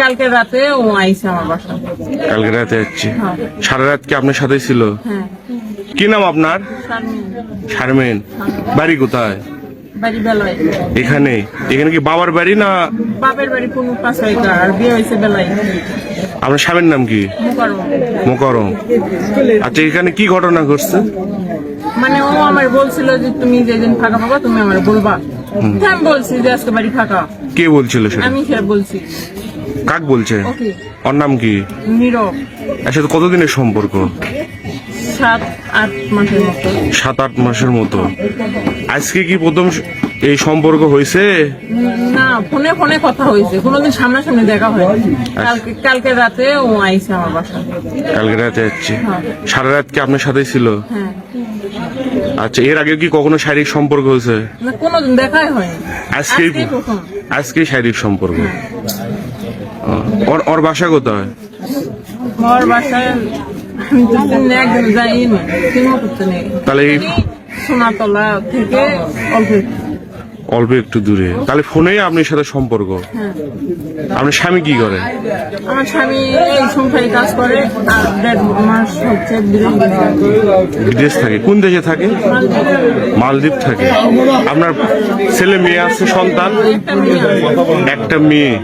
কালকে রাতে ও আইসে আমার বাসা কালকে রাতে যাচ্ছি হ্যাঁ। সারা রাত কি আপনার সাথে ছিল? হ্যাঁ। কি নাম আপনার? শারমিন, বাড়ি কোথায়? এখানে? এখানে কি বাবার বাড়ি না? বাপের বাড়ি কোনো আর বিয়ে হয়েছে বেলায়। আপনার স্বামীর নাম কি? মুকারম। আচ্ছা এখানে কি ঘটনা ঘটছে? মানে ও আমার বলছিল যে তুমি যেদিন ফাঁকা পাবা তুমি আমার বলবা। আমি বলছি যে আজকে বাড়ি ফাঁকা। কে বলছিল আমি বলছি। কাক বলছে? ওর নাম কি? নীরব। সাথে কতদিনের সম্পর্ক? সাত আট মাসের মতো। সাত আট মাসের মতো। আজকে কি প্রথম এই সম্পর্ক হয়েছে? না ফোনে ফোনে কথা হয়েছে। কোনোদিন সামনাসামনি দেখা হয় কালকে কালকে রাতে ও আইসে আমার বাসা। কালকে রাতে যাচ্ছি হ্যাঁ। সারা রাত কি আপনার সাথে ছিল? হ্যাঁ। আচ্ছা এর আগে কি কখনো শারীরিক সম্পর্ক হয়েছে? না কোনোদিন দেখাই হয়নি। আজকেই আজকেই শারীরিক সম্পর্ক। ও, ওর ওর বাসা কোথায়? আমি তো একদিন যাইনি চিনো করতে নেই। তাহলে সোনাতলা থেকে অল্প একটু। অল্প একটু দূরে। তাহলে ফোনেই আপনার সাথে সম্পর্ক। হ্যাঁ। আপনার স্বামী কি করে? আমার স্বামী এই সংসারে কাজ করে আর দেড় মাস হচ্ছে বিদেশ থাকে। কোন দেশে থাকে? মালদ্বীপ। থাকে। আপনার ছেলে মেয়ে আছে সন্তান? একটা মেয়ে। আছে। একটা মেয়ে।